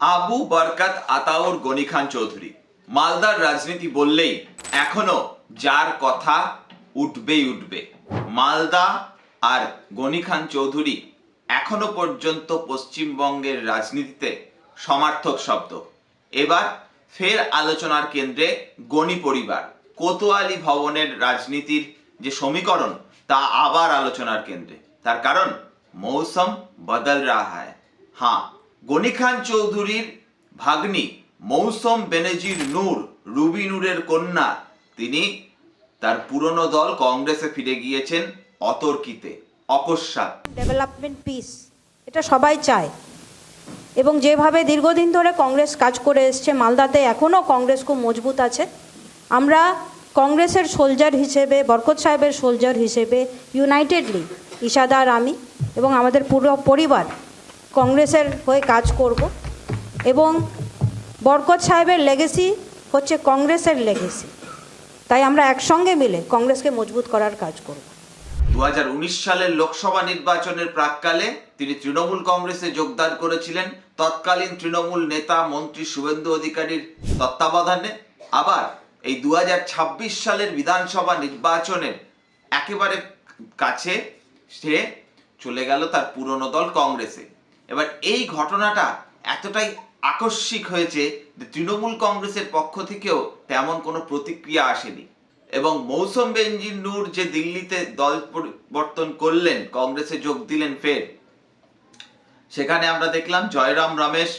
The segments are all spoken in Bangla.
আবু বরকাত আতাউর গনি খান চৌধুরী। মালদার রাজনীতি বললেই এখনও যার কথা উঠবেই উঠবে। মালদা আর গনি খান চৌধুরী এখনও পর্যন্ত পশ্চিমবঙ্গের রাজনীতিতে সমার্থক শব্দ। এবার ফের আলোচনার কেন্দ্রে গণি পরিবার, কোতোয়ালি ভবনের রাজনীতির যে সমীকরণ, তা আবার আলোচনার কেন্দ্রে। তার কারণ, মৌসম বদল রাহা হ্যায়। হ্যাঁ গনি খান চৌধুরীর ভাগ্নি মৌসম বেনজির নূর, রুবি নূরের কন্যা। তিনি তার পুরনো দল কংগ্রেসে ফিরে গিয়েছেন অতর্কিতে, অকস্মাৎ। ডেভেলপমেন্ট পিস এটা সবাই চায়। এবং যেভাবে দীর্ঘদিন ধরে কংগ্রেস কাজ করে এসছে, মালদাতে এখনও কংগ্রেস খুব মজবুত আছে। আমরা কংগ্রেসের সোলজার হিসেবে, বরকত সাহেবের সোলজার হিসেবে ইউনাইটেডলি ইশাদার আমি এবং আমাদের পুরো পরিবার কংগ্রেসের হয়ে কাজ করব এবং বরকত সাহেবের লেগেসি হচ্ছে কংগ্রেসের লেগেসি তাই আমরা একসঙ্গে মিলে কংগ্রেসকে মজবুত করার কাজ করব। দু হাজার উনিশ সালের লোকসভা নির্বাচনের প্রাককালে তিনি তৃণমূল কংগ্রেসে যোগদান করেছিলেন। তৎকালীন তৃণমূল নেতা মন্ত্রী শুভেন্দু অধিকারীর তত্ত্বাবধানে। আবার এই দু হাজার ছাব্বিশ সালের বিধানসভা নির্বাচনের একেবারে কাছে সে চলে গেল তার পুরনো দল কংগ্রেসে। এবার এই ঘটনাটা এতটাই আকস্মিক হয়েছে যে তৃণমূল কংগ্রেসের পক্ষ থেকেও তেমন কোনো প্রতিক্রিয়া আসেনি। এবং মৌসুম বেঞ্জির নূর যে দিল্লিতে দল পরিবর্তন করলেন, কংগ্রেসে যোগ দিলেন ফের, সেখানে আমরা দেখলাম জয়রাম রমেশ,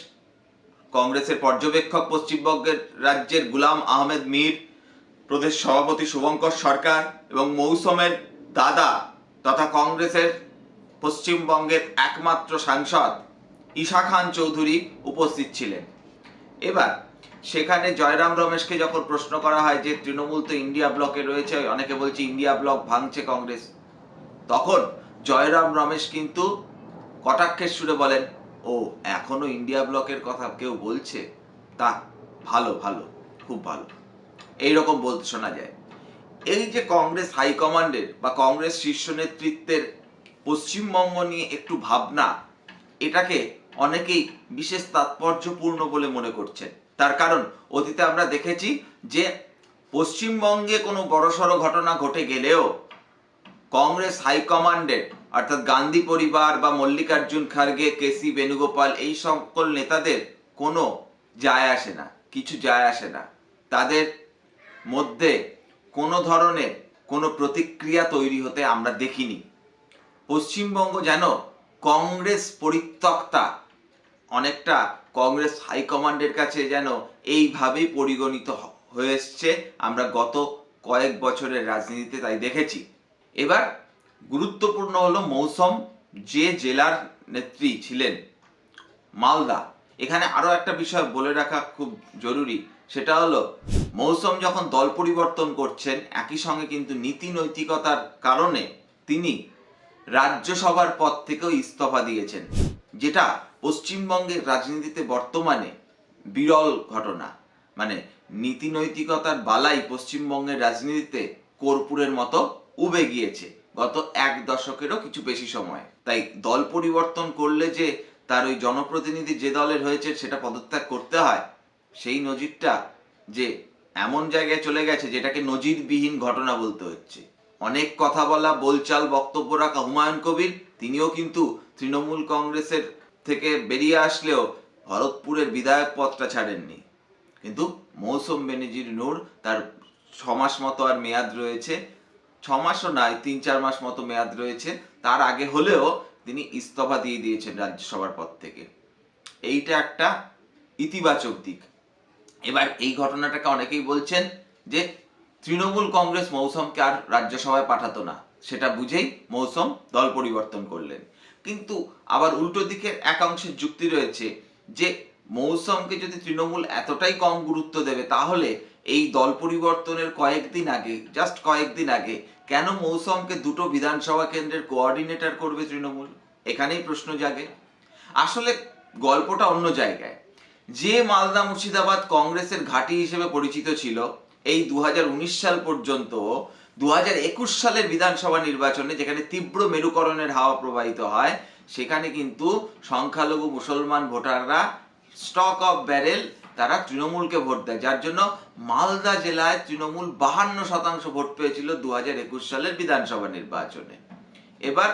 কংগ্রেসের পর্যবেক্ষক, পশ্চিমবঙ্গের রাজ্যের গুলাম আহমেদ মীর, প্রদেশ সভাপতি শুভঙ্কর সরকার এবং মৌসুমের দাদা তথা কংগ্রেসের পশ্চিমবঙ্গের একমাত্র সাংসদ ঈশা খান চৌধুরী উপস্থিত ছিলেন। এবার সেখানে জয়রাম রমেশকে যখন প্রশ্ন করা হয় যে তৃণমূল তো ইন্ডিয়া ব্লকে রয়েছে, অনেকে বলছে ইন্ডিয়া ব্লক ভাঙছে কংগ্রেস। তখন জয়রাম রমেশ কিন্তু কটাক্ষের সুরে বলেন, ও, এখনও ইন্ডিয়া ব্লকের কথা কেউ বলছে? তা ভালো ভালো, খুব ভালো। এইরকম বলতে শোনা যায়। এই যে কংগ্রেস হাইকমান্ডের বা কংগ্রেস শীর্ষ নেতৃত্বের পশ্চিমবঙ্গ নিয়ে একটু ভাবনা, এটাকে অনেকেই বিশেষ তাৎপর্যপূর্ণ বলে মনে করছেন। তার কারণ, অতীতে আমরা দেখেছি যে পশ্চিমবঙ্গে কোনো বড়সড় ঘটনা ঘটে গেলেও কংগ্রেস হাইকমান্ডের, অর্থাৎ গান্ধী পরিবার বা মল্লিকার্জুন খার্গে কেসি বেণুগোপাল, এই সকল নেতাদের কোনো যায় আসে না, কিছু যায় আসে না। তাদের মধ্যে কোনো ধরনের কোনো প্রতিক্রিয়া তৈরি হতে আমরা দেখিনি। পশ্চিমবঙ্গ যেন কংগ্রেস পরিত্যক্তা, অনেকটা কংগ্রেস হাইকমান্ডের কাছে যেন এইভাবেই পরিগণিত হয়ে এসছে। আমরা গত কয়েক বছরের রাজনীতিতে তাই দেখেছি। এবার গুরুত্বপূর্ণ হলো মৌসম। যে জেলার নেত্রী ছিলেন মালদা, এখানে আরও একটা বিষয় বলে রাখা খুব জরুরি, সেটা হলো মৌসম যখন দল পরিবর্তন করছেন, একই সঙ্গে কিন্তু নীতি নৈতিকতার কারণে তিনি রাজ্যসভার পদ থেকেও ইস্তফা দিয়েছেন, যেটা পশ্চিমবঙ্গের রাজনীতিতে বর্তমানে বিরল ঘটনা। মানে নীতি নৈতিকতার বালাই পশ্চিমবঙ্গের রাজনীতিতে কর্পূরের মতো উবে গিয়েছে গত এক দশকেরও কিছু বেশি সময়। তাই দল পরিবর্তন করলে যে তার ওই জনপ্রতিনিধি যে দলের হয়েছে সেটা পদত্যাগ করতে হয়, সেই নজিরটা যে এমন জায়গায় চলে গেছে যেটাকে নজিরবিহীন ঘটনা বলতে হচ্ছে। অনেক কথা বলা, বলচাল বক্তব্য রাখা হুমায়ুন কবির, তিনিও কিন্তু তৃণমূল কংগ্রেসের থেকে বেরিয়ে আসলেও ভরতপুরের বিধায়ক পদটা ছাড়েননি। কিন্তু মৌসুম বেনজির নূর তার ছ মাস মতো আর মেয়াদ রয়েছে। ছ মাসও নয়, তিন, চার মাস মতো মেয়াদ রয়েছে। তার আগে হলেও তিনি ইস্তফা দিয়ে দিয়েছেন রাজ্যসভার পদ থেকে। এইটা একটা ইতিবাচক দিক। এবার এই ঘটনাটাকে অনেকেই বলছেন যে তৃণমূল কংগ্রেস মৌসুমকে আর রাজ্যসভায় পাঠাতো না। সেটা বুঝেই মৌসুম দল পরিবর্তন করলেন। কিন্তু আবার উল্টো দিকের একাংশের যুক্তি রয়েছে যে, মৌসুমকে যদি তৃণমূল এতটাই কম গুরুত্ব দেবে, তাহলে এই দল পরিবর্তনের কয়েকদিন আগে জাস্ট কয়েকদিন আগে, কেন মৌসুমকে দুটো বিধানসভা কেন্দ্রের কোঅর্ডিনেটর করবে তৃণমূল? এখানেই প্রশ্ন জাগে। আসলে গল্পটা অন্য জায়গায়। যে মালদা মুর্শিদাবাদ কংগ্রেসের ঘাঁটি হিসেবে পরিচিত ছিল এই দু হাজার উনিশ সাল পর্যন্ত দু হাজার একুশ সালের বিধানসভা নির্বাচনে যেখানে তীব্র মেরুকরণের হাওয়া প্রবাহিত হয়, সেখানে কিন্তু সংখ্যালঘু মুসলমান ভোটাররা স্টক অফ ব্যারেল তারা তৃণমূলকে ভোট দেয়। যার জন্য মালদা জেলায় তৃণমূল বাহান্ন শতাংশ ভোট পেয়েছিল দু হাজার একুশ সালের বিধানসভা নির্বাচনে। এবার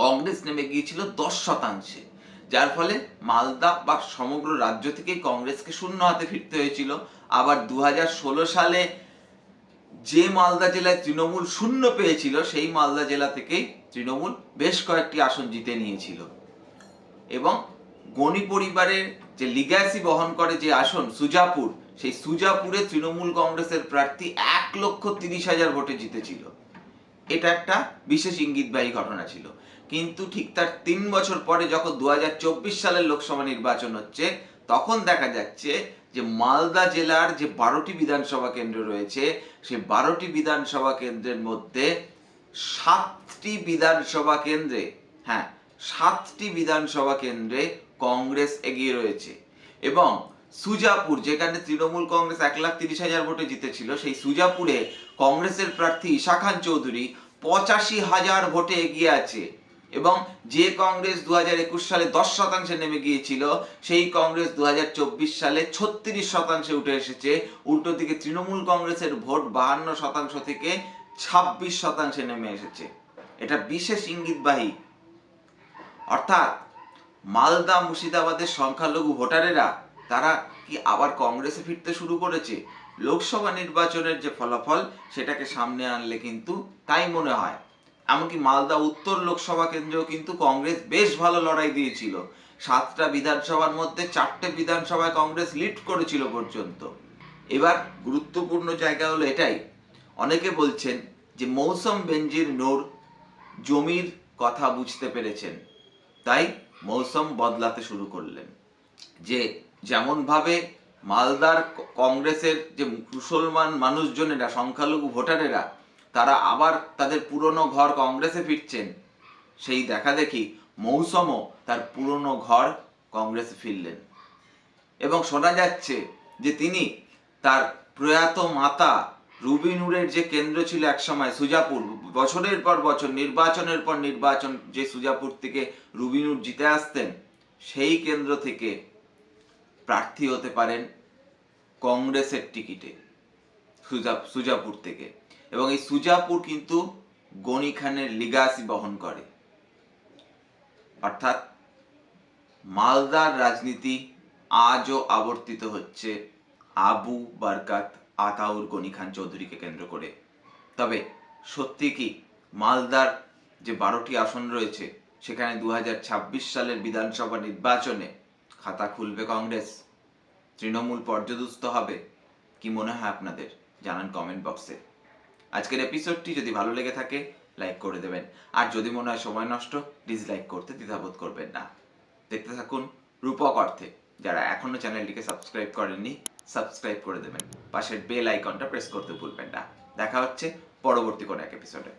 কংগ্রেস নেমে গিয়েছিল দশ শতাংশে। যার ফলে মালদা বা সমগ্র রাজ্য থেকেই কংগ্রেসকে শূন্য হাতে ফিরতে হয়েছিল। আবার দু হাজার ষোলো সালে যে মালদা জেলায় তৃণমূল শূন্য পেয়েছিল, সেই মালদা জেলা থেকেই তৃণমূল বেশ কয়েকটি আসন জিতে নিয়েছিল। এবং গণি পরিবারের যে লিগ্যাসি বহন করে যে আসন সুজাপুর, সেই সুজাপুরে তৃণমূল কংগ্রেসের প্রার্থী এক লক্ষ তিরিশ হাজার ভোটে জিতেছিল। এটা একটা বিশেষ ইঙ্গিতবাহী ঘটনা ছিল। কিন্তু ঠিক তার তিন বছর পরে যখন দু হাজার চব্বিশ সালের লোকসভা নির্বাচন হচ্ছে, তখন দেখা যাচ্ছে যে মালদা জেলার যে বারোটি বিধানসভা কেন্দ্র রয়েছে, সেই বারোটি বিধানসভা কেন্দ্রের মধ্যে সাতটি বিধানসভা কেন্দ্রে হ্যাঁ সাতটি বিধানসভা কেন্দ্রে কংগ্রেস এগিয়ে রয়েছে। এবং সুজাপুর, যেখানে তৃণমূল কংগ্রেস এক লাখ তিরিশ হাজার ভোটে জিতেছিল, সেই সুজাপুরে কংগ্রেসের প্রার্থী ঈশা খান চৌধুরী পঁচাশি হাজার ভোটে এগিয়ে আছে এবং যে কংগ্রেস দু একুশ সালে দশ শতাংশে নেমে গিয়েছিল, সেই কংগ্রেস দু চব্বিশ সালে ছত্রিশ শতাংশে উঠে এসেছে। উল্টো দিকে তৃণমূল কংগ্রেসের ভোট বাহান্ন শতাংশ থেকে ছাব্বিশ শতাংশে নেমে এসেছে। এটা বিশেষ ইঙ্গিতবাহী। অর্থাৎ মালদা মুর্শিদাবাদের সংখ্যালঘু ভোটারেরা তারা কি আবার কংগ্রেসে ফিরতে শুরু করেছে? লোকসভা নির্বাচনের যে ফলাফল, সেটাকে সামনে আনলে কিন্তু তাই মনে হয়। এমনকি মালদা উত্তর লোকসভা কেন্দ্রেও কিন্তু কংগ্রেস বেশ ভালো লড়াই দিয়েছিল। সাতটা বিধানসভার মধ্যে চারটে বিধানসভায় কংগ্রেস লিড করেছিল পর্যন্ত। এবার গুরুত্বপূর্ণ জায়গা হলো এটাই। অনেকে বলছেন যে মৌসম বেঞ্জির নূর জমির কথা বুঝতে পেরেছেন। তাই মৌসম বদলাতে শুরু করলেন। যে যেমনভাবে মালদার কংগ্রেসের যে মুসলমান মানুষজনেরা, সংখ্যালঘু ভোটারেরা, তারা আবার তাদের পুরনো ঘর কংগ্রেসে ফিরছেন। সেই দেখা দেখি মৌসুমও তার পুরনো ঘর কংগ্রেসে ফিরলেন। এবং শোনা যাচ্ছে যে তিনি তার প্রয়াত মাতা রুবিনুরের যে কেন্দ্র ছিল একসময় সুজাপুর, বছরের পর বছর, নির্বাচনের পর নির্বাচন যে সুজাপুর থেকে রুবিনুর জিতে আসতেন, সেই কেন্দ্র থেকে প্রার্থী হতে পারেন কংগ্রেসের টিকিটে, সুজা সুজাপুর থেকে। এবং এই সুজাপুর কিন্তু গনি খানের লিগাসি বহন করে। অর্থাৎ মালদার রাজনীতি আজও আবর্তিত হচ্ছে আবু বারকাত আতাউর গনি খান চৌধুরীকে কেন্দ্র করে। তবে সত্যি কি মালদার যে বারোটি আসন রয়েছে, সেখানে দু হাজার ছাব্বিশ সালের বিধানসভা নির্বাচনে খাতা খুলবে কংগ্রেস? তৃণমূল পর্যদুস্ত হবে? কি মনে হয় আপনাদের? জানান কমেন্ট বক্সে আজকের এপিসোডটি যদি ভালো লেগে থাকে লাইক করে দেবেন। আর যদি মনে হয় সময় নষ্ট ডিসলাইক করতে দ্বিধাবোধ করবেন না। দেখতে থাকুন রূপক অর্থে। যারা এখনও চ্যানেলটিকে সাবস্ক্রাইব করেননি সাবস্ক্রাইব করে দেবেন। পাশের বেল আইকনটা প্রেস করতে ভুলবেন না। দেখা হচ্ছে পরবর্তী কোনো এক এপিসোডে